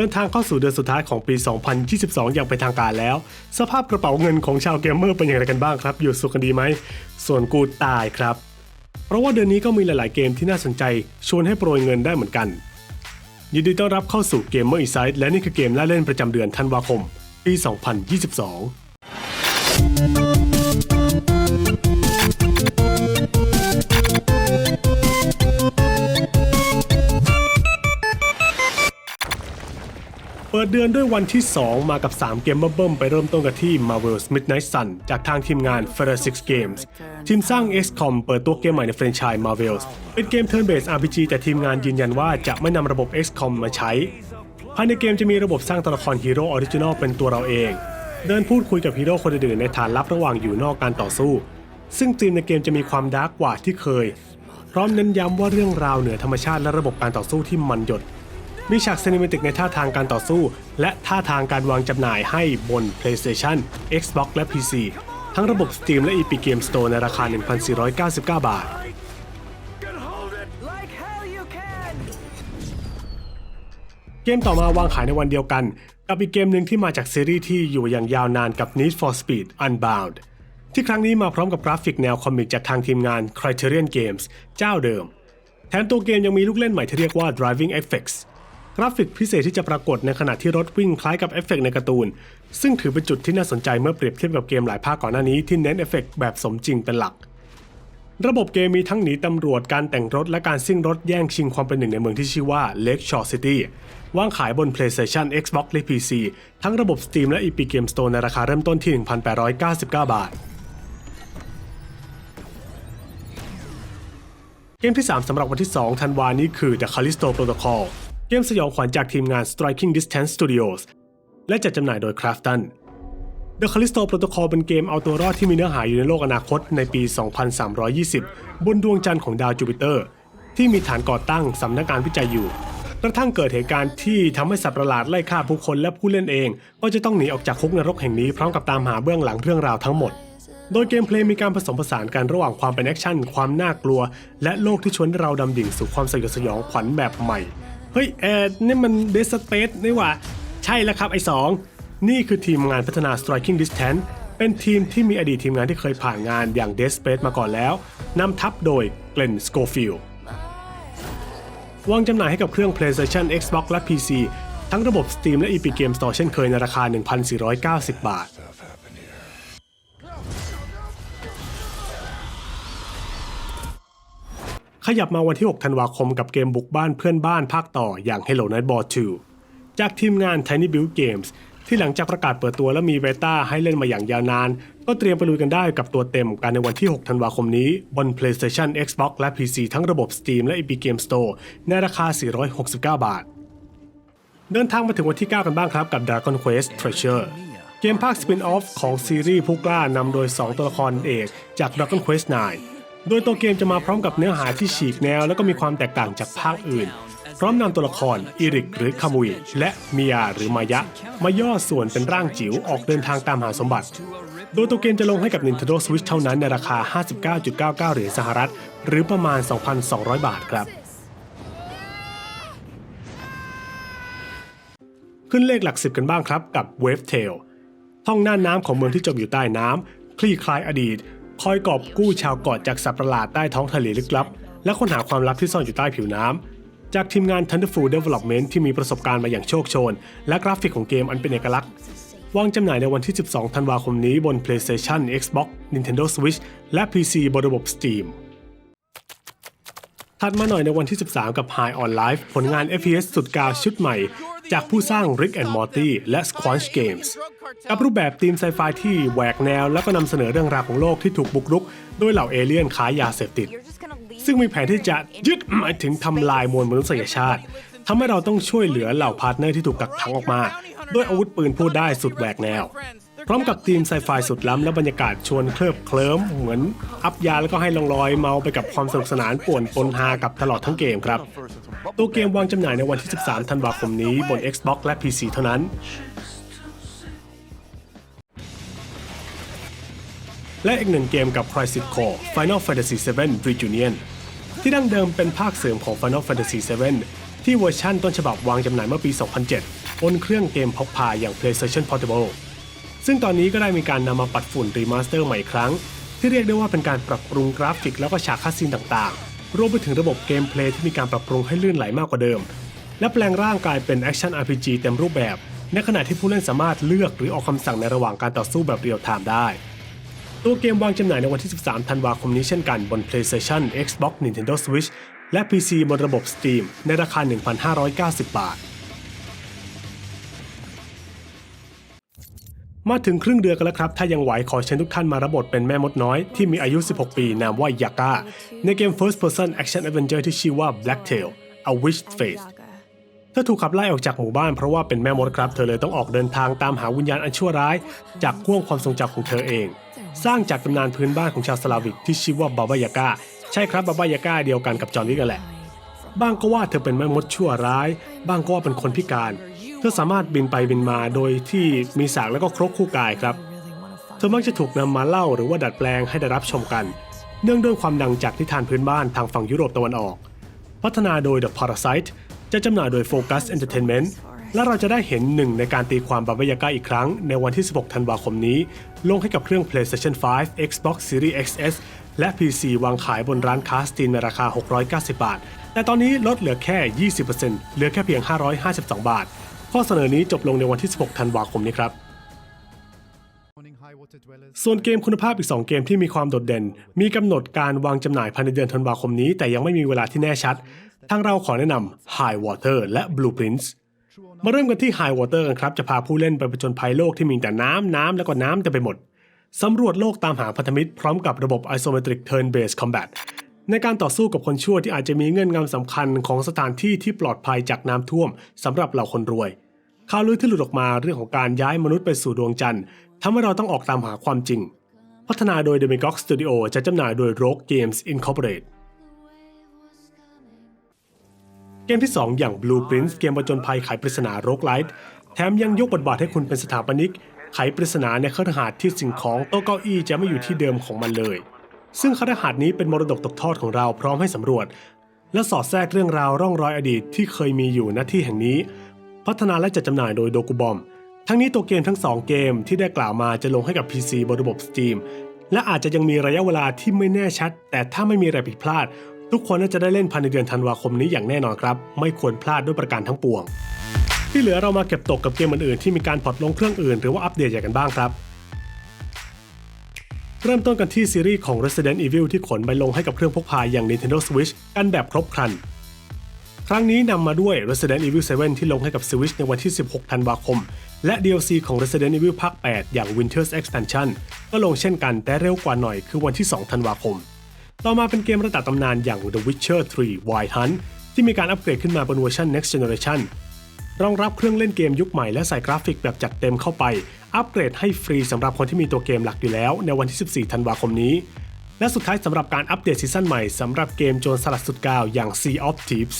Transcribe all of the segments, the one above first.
เดินทางเข้าสู่เดือนสุดท้ายของปี 2022 อย่างเป็นทางการแล้ว สภาพกระเป๋าเงินของชาวเกมเมอร์เป็นอย่างไรกันบ้างครับ อยู่สุขกันดีไหม ส่วนกูตายครับ เพราะว่าเดือนนี้ก็มีหลาย ๆ เกมที่น่าสนใจ ชวนให้โปรยเงินได้เหมือนกัน ยินดีต้อนรับเข้าสู่เกมเมอร์อีไซด์และนี่คือเกมล่าเล่นประจำเดือนธันวาคม ปี 2022 ปิดเดือนด้วยวันที่ 2 มากับ 3 เกมเบิ่มๆไปเริ่มต้นกันที่ Marvel's Midnight Sun จากทางทีมงาน f e r 6 Games ทีมสร้าง XCOM เปิดตัวเกมใหม่ในแฟรนไชส์ Marvels เป็นเกม Turn Based RPG แต่ทีมงานยืนยันว่าจะไม่นำระบบ XCOM มาใช้ ภายในเกมจะมีระบบสร้างตัวละครฮีโร่ออริจินอลเป็นตัวเราเอง เดินพูดคุยกับฮีโร่คนอื่นในฐานลับระหว่างอยู่นอกการต่อสู้ ซึ่งธีมในเกมจะมีความดาร์กกว่าที่เคย พร้อมเน้นย้ำว่าเรื่องราวเหนือธรรมชาติและระบบการต่อสู้ที่มันหยด มีฉากซีนิเมติกในท่าทางการต่อสู้ และท่าทางการวางจำหน่ายให้บน PlayStation Xbox และ PC ทั้งระบบ Steam และ Epic Game Store ในราคา 1,499 บาท เกมต่อมาวางขายในวันเดียวกัน กับอีกเกมหนึ่งที่มาจากซีรีส์ที่อยู่อย่างยาวนานกับ Need for Speed Unbound ที่ครั้งนี้มาพร้อมกับกราฟิกแนวคอมิกจากทางทีมงาน Criterion Games เจ้าเดิม แถมตัวเกมยังมีลูกเล่นใหม่ที่เรียกว่า Driving Effects ราฟิกพิเศษที่จะปรากฏในขณะที่รถวิ่งคล้ายกับเอฟเฟกต์ในการ์ตูน ซึ่งถือเป็นจุดที่น่าสนใจเมื่อเปรียบเทียบกับเกมหลายภาคก่อนหน้านี้ที่เน้นเอฟเฟกต์แบบสมจริงเป็นหลัก ระบบเกมมีทั้งหนีตำรวจการแต่งรถและการซิ่งรถแย่งชิงความเป็นหนึ่งในเมืองที่ชื่อว่า Lake Shore City วางขายบน PlayStation Xbox และ PC ทั้งระบบ Steam และ Epic Game Store ในราคาเริ่มต้นที่ 1,899 บาทเกมที่ 3สำหรับวันที่ 2 ธันวานี้คือ The Callisto Protocol เกมสยองขวัญจากทีมงาน Striking Distance Studios และจัดจำหน่ายโดย Krafton The Callisto Protocol เป็นเกมเอาตัวรอดที่มีเนื้อหาอยู่ในโลกอนาคตในปี 2320 บนดวงจันทร์ของดาวจูปิเตอร์ ที่มีฐานก่อตั้งสำนักงานวิจัยอยู่ กระทั่งเกิดเหตุการณ์ที่ทำให้สัตว์ประหลาดไล่ฆ่าผู้คนและผู้เล่นเอง ก็จะต้องหนีออกจากคุกนรกแห่งนี้พร้อมกับตามหาเบื้องหลังเรื่องราวทั้งหมด โดยเกมเพลย์มีการผสมผสานกันระหว่างความเป็นแอคชั่น ความน่ากลัว และโลกที่ชวนเราดำดิ่งสู่ความสยดสยองขวัญแบบใหม่ เฮ้ยเออนี่มันเดสเปซนี่หว่า ใช่แล้วครับไอ้สองนี่คือทีมงานพัฒนา Striking Distance เป็นทีมที่มีอดีตทีมงานที่เคยผ่านงานอย่าง Dead Space มาก่อนแล้วนำทัพโดย Glenn Schofield วางจำหน่ายให้กับเครื่อง PlayStation Xbox และ PC ทั้งระบบ Steam และ Epic Game Store เช่นเคยในราคา 1,490 บาท ขยับมาวันที่ 6 ธันวาคมกับเกมบุกบ้านเพื่อนบ้านภาคต่ออย่าง Hello Nightball 2 จากทีมงาน Tiny Build Games ที่หลังจากประกาศเปิดตัวและมีเบต้าให้เล่นมาอย่างยาวนาน ก็เตรียมไปลุยกันได้กับตัวเต็มกันในวันที่ 6 ธันวาคมนี้ บน PlayStation Xbox และ PC ทั้งระบบ Steam และ Epic Game Store ในราคา 469 บาท เดินทางมาถึงวันที่ 9 กันบ้างครับกับ Dragon Quest Treasure เกมภาคสปินออฟของซีรีส์ผู้กล้านำโดย 2 ตัวละครเอกจาก Dragon Quest 9 โดยตัวเกมจะมาพร้อมกับเนื้อหาที่ฉีกแนว และก็มีความแตกต่างจากภาคอื่น พร้อมนำตัวละครอิริกหรือคามุยและเมียหรือมายะ มาย่อส่วนเป็นร่างจิ๋วออกเดินทางตามหาสมบัติ โดยตัวเกมจะลงให้กับ Nintendo Switch เท่านั้นในราคา 59.99 เหรียญสหรัฐ หรือประมาณ 2,200 บาทครับขึ้นเลขหลักสิบกันบ้างครับกับ Wave Tale ท่องน่าน้ำของเมืองที่จมอยู่ใต้น้ำคลี่คลายอดีต คอยกอบกู้ชาวเกาะจากสัตว์ประหลาดใต้ท้องทะเลลึกลับ และค้นหาความลับที่ซ่อนอยู่ใต้ผิวน้ำ จากทีมงาน Thunderful Development ที่มีประสบการณ์มาอย่างโชคโชน และกราฟิกของเกมอันเป็นเอกลักษณ์วางจำหน่ายในวันที่ 12 ธันวาคมนี้บน PlayStation Xbox Nintendo Switch และ PC บนระบบ Steam ถัดมาหน่อยในวันที่ 13 กับ High on Life ผลงาน FPS สุดกาวชุดใหม่ จากผู้สร้าง Rick and Morty และ Squanch Games กับรูปแบบธีมไซไฟที่แหวกแนวแล้วก็นำเสนอเรื่องราวของโลกที่ถูกบุกรุกด้วยเหล่าเอเลี่ยนค้ายาเสพติด ซึ่งมีแผนที่จะยึดหมายถึงทำลายมวลมนุษยชาติทำให้เราต้องช่วยเหลือเหล่าพาร์ทเนอร์ที่ถูกกักขังออกมาด้วยอาวุธปืนพูดได้สุดแหวกแนว พร้อมกับทีมไซไฟสุดล้ำและบรรยากาศชวนเคลิบเคลิ้มเหมือนอัพยาแล้วก็ให้ลองลอยเมาไปกับความสนุกสนานป่วนปนฮากับตลอดทั้งเกมครับ ตัวเกมวางจำหน่ายในวันที่ 13 ธันวาคมนี้บน Xbox และ PC เท่านั้น และอีกหนึ่งเกมกับ Crisis Core Final Fantasy VII Reunion ที่ดั้งเดิมเป็นภาคเสริมของ Final Fantasy VII ที่เวอร์ชั่นต้นฉบับวางจำหน่ายเมื่อปี 2007 บนเครื่องเกมพกพาอย่าง PlayStation Portable ซึ่งตอนนี้ก็ได้มีการนำมาปัดฝุ่นรีมาสเตอร์ใหม่อีกครั้ง ที่เรียกได้ว่าเป็นการปรับปรุงกราฟิกแล้วก็ฉากคัสซีนต่างๆ รวมไปถึงระบบเกมเพลย์ที่มีการปรับปรุงให้ลื่นไหลมากกว่าเดิม และแปลงร่างกายเป็นแอคชั่น RPG เต็มรูปแบบ ในขณะที่ผู้เล่นสามารถเลือกหรือออกคำสั่งในระหว่างการต่อสู้แบบเรียลไทม์ได้ ตัวเกมวางจำหน่ายในวันที่ 13 ธันวาคมนี้เช่นกันบน PlayStation Xbox Nintendo Switch และ PC บนระบบ Steam ในราคา 1,590 บาท มาถึงครึ่งเดือนกันแล้วครับ ถ้ายังไหวขอเชิญทุกท่านมารับบทเป็นแม่มดน้อย ที่มีอายุ 16 ปี นามว่ายาก้า ในเกม First Person Action Adventure ที่ชื่อว่า Blacktail A Witch Face เธอถูกขับไล่ออกจากหมู่บ้านเพราะว่าเป็นแม่มดครับ เธอเลยต้องออกเดินทางตามหาวิญญาณอันชั่วร้าย จากห่วงความทรงจำของเธอเอง สร้างจากตำนานพื้นบ้านของชาวสลาวิกที่ชื่อว่าบาบายาก้าใช่ครับบาบายาก้าเดียวกันกับจอห์นวิกนั่นแหละบ้างก็ว่าเธอเป็นแม่มดชั่วร้าย บ้างก็ว่าเป็นคนพิการ เธอสามารถบินไปบินมาโดยที่มีสากและก็ครกคู่กายครับ เธอมักจะถูกนำมาเล่าหรือว่าดัดแปลงให้ได้รับชมกัน เนื่องด้วยความดังจากนิทานพื้นบ้านทางฝั่งยุโรปตะวันออก พัฒนาโดย The Parasite จะจำหน่ายโดย Focus Entertainment และเราจะได้เห็นหนึ่งในการตีความบาบายาก้าอีกครั้ง ในวันที่ 16 ธันวาคมนี้ ลงให้กับเครื่อง PlayStation 5 Xbox Series XS และ PC วางขายบนร้านค้าสตีมในราคา 690 บาท แต่ตอนนี้ลดเหลือแค่ 20%เหลือแค่เพียง 552 บาท ข้อเสนอนี้จบลงในวันที่ 16 ธันวาคมนี้ครับ ส่วนเกมคุณภาพอีก 2 เกมที่มีความโดดเด่น มีกำหนดการวางจำหน่ายภายในเดือนธันวาคมนี้ แต่ยังไม่มีเวลาที่แน่ชัด ทางเราขอแนะนำ High Water และ Blueprints มาเริ่มกันที่ High Water กันครับ จะพาผู้เล่นไปผจญภัยโลกที่มีแต่น้ำน้ำแล้วก็น้ำเต็มไปหมดสำรวจโลกตามหาพันธมิตรพร้อมกับระบบ Isometric Turn-Based Combat ในการต่อสู้กับคนชั่วที่อาจจะมีเงื่อนงำสำคัญของสถานที่ที่ปลอดภัยจากน้ำท่วมสำหรับเหล่าคนรวยข่าวลือที่หลุดออกมาเรื่องของการย้ายมนุษย์ไปสู่ดวงจันทร์ทำให้เราต้องออกตามหาความจริง พัฒนาโดย Demigod Studio จะจำหน่ายโดย Rogue Games Incorporated เกมที่ 2 อย่าง Blueprints เกมประจนภัยไขปริศนาโรกไลท์แถมยังยกบทบาทให้คุณเป็นสถาปนิก ไขปริศนาในเคฤหาสน์ที่สิ่งของโต๊ะเก้าอี้จะไม่อยู่ที่เดิมของมันเลย ซึ่งคฤหาสน์นี้เป็นมรดกตกทอดของเราพร้อมให้สำรวจ และสอดแทรกเรื่องราวร่องรอยอดีตที่เคยมีอยู่ณที่แห่งนี้ พัฒนาและจัดจำหน่ายโดยโดกุบอม ทั้งนี้ตัวเกมทั้ง 2 เกมที่ได้กล่าวมาจะลงให้กับ PC บนระบบ Steam และอาจจะยังมีระยะเวลาที่ไม่แน่ชัด แต่ถ้าไม่มีอะไรผิดพลาด ทุกคนน่าจะได้เล่นภายในเดือนธันวาคมนี้อย่างแน่นอนครับ ไม่ควรพลาดด้วยประการทั้งปวง ที่เหลือเรามาเก็บตกกับเกมอื่นๆที่มีการพอร์ตลงเครื่องอื่น หรือว่าอัปเดตอย่างกันบ้างครับ เริ่มต้นกันที่ซีรีส์ของ Resident Evil ที่ขนไปลงให้กับเครื่องพกพาอย่าง Nintendo Switch กันแบบครบครัน ครั้งนี้นำมาด้วย Resident Evil 7 ที่ลงให้กับ Switch ในวันที่ 16 ธันวาคม และ DLC ของ Resident Evil ภาค 8 อย่าง Winter's Expansion ก็ลงเช่นกันแต่เร็วกว่าหน่อยคือวันที่ 2 ธันวาคม ต่อมาเป็นเกมระดับตำนานอย่าง The Witcher 3 Wild Hunt ที่มีการอัปเกรดขึ้นมาบนเวอร์ชัน Next Generation รองรับเครื่องเล่นเกมยุคใหม่และใส่กราฟิกแบบจัดเต็มเข้าไป อัปเกรดให้ฟรีสำหรับคนที่มีตัวเกมหลักอยู่แล้ว ในวันที่ 14 ธันวาคมนี้ และสุดท้ายสำหรับการอัปเดตซีซั่นใหม่สำหรับเกมโจรสลัดสุดกาวอย่าง Sea of Thieves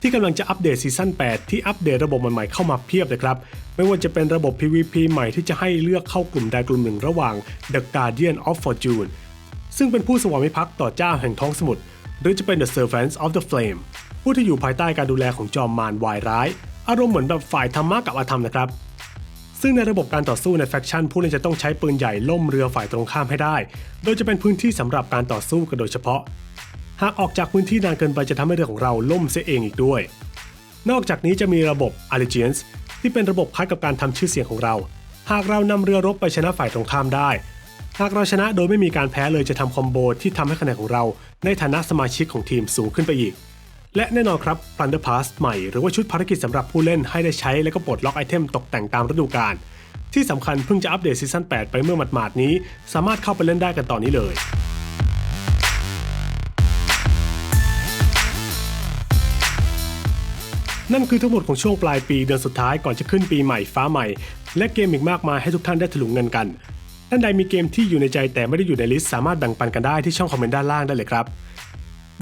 ที่กำลังจะอัปเดตซีซั่น8 ที่อัปเดตระบบใหม่ๆเข้ามาเพียบเลยครับ ไม่ว่าจะเป็นระบบ PVP ใหม่ที่จะให้เลือกเข้ากลุ่มใดกลุ่มหนึ่งระหว่าง The Guardian of Fortune ซึ่งเป็นผู้สวามิภักดิ์ต่อเจ้าแห่งท้องสมุทรหรือจะเป็น The Servants of the Flame ผู้ที่อยู่ภายใต้การดูแลของจอมมารวายร้าย อารมณ์เหมือนแบบฝ่ายธรรมะกับอาธรรมนะครับ ซึ่งในระบบการต่อสู้ในแฟคชั่นผู้เล่นจะต้องใช้ปืนใหญ่ล่มเรือฝ่ายตรงข้ามให้ได้ โดยจะเป็นพื้นที่สำหรับการต่อสู้กันโดยเฉพาะ หากออกจากพื้นที่นานเกินไปจะทำให้เรือของเราล่มเสียเองอีกด้วย นอกจากนี้จะมีระบบ Allegiance ที่เป็นระบบคล้ายกับการทำชื่อเสียงของเรา หากเรานำเรือรบไปชนะฝ่ายตรงข้ามได้ หากเราชนะโดยไม่มีการแพ้เลยจะทำคอมโบที่ทำให้คะแนนของเรา ในฐานะสมาชิกของทีมสูงขึ้นไปอีก และแน่นอนครับ Plunder Pass ใหม่หรือว่าชุดภารกิจสำหรับผู้เล่นให้ได้ใช้และก็ปลดล็อกไอเทมตกแต่งตามฤดูกาลที่สำคัญเพิ่งจะอัปเดตซีซั่น8 ไปเมื่อหมาดๆนี้ สามารถเข้าไปเล่นได้กันตอนนี้เลยนั่นคือทั้งหมดของช่วงปลายปีเดือนสุดท้ายก่อนจะขึ้นปีใหม่ฟ้าใหม่ และเกมอีกมากมายให้ทุกท่านได้ถลุงเงินกัน ท่านใดมีเกมที่อยู่ในใจแต่ไม่ได้อยู่ในลิสต์สามารถแบ่งปันกันได้ที่ช่องคอมเมนต์ด้านล่างได้เลยครับ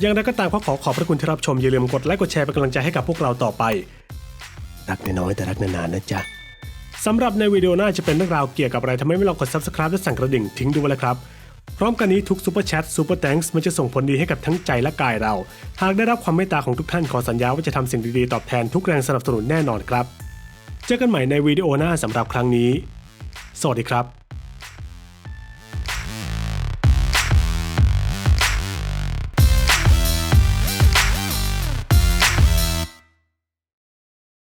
อย่างไรก็ตามก็ขอขอบพระคุณที่รับชมอย่าลืมกดไลค์กดแชร์เป็นกำลังใจให้กับพวกเราต่อไป รักน้อยแต่รักนานๆนะจ๊ะสำหรับในวิดีโอหน้าจะเป็นเรื่องราวเกี่ยวกับอะไรทำไมไม่ลองกด subscribe และสั่นกระดิ่งทิ้งดูไว้เลยครับพร้อมกันนี้ทุกซูเปอร์แชทซูเปอร์แตงส์มันจะส่งผลดีให้กับทั้งใจและกายเรา หากได้รับความเมตตาของทุกท่านขอสัญญาว่าจะทำสิ่งดีๆตอบแทนทุกแรงสนับสนุนแน่นอนครับ เจอกันใหม่ในวิดีโอหน้าสำหรับครั้งนี้ สวัสดีครับ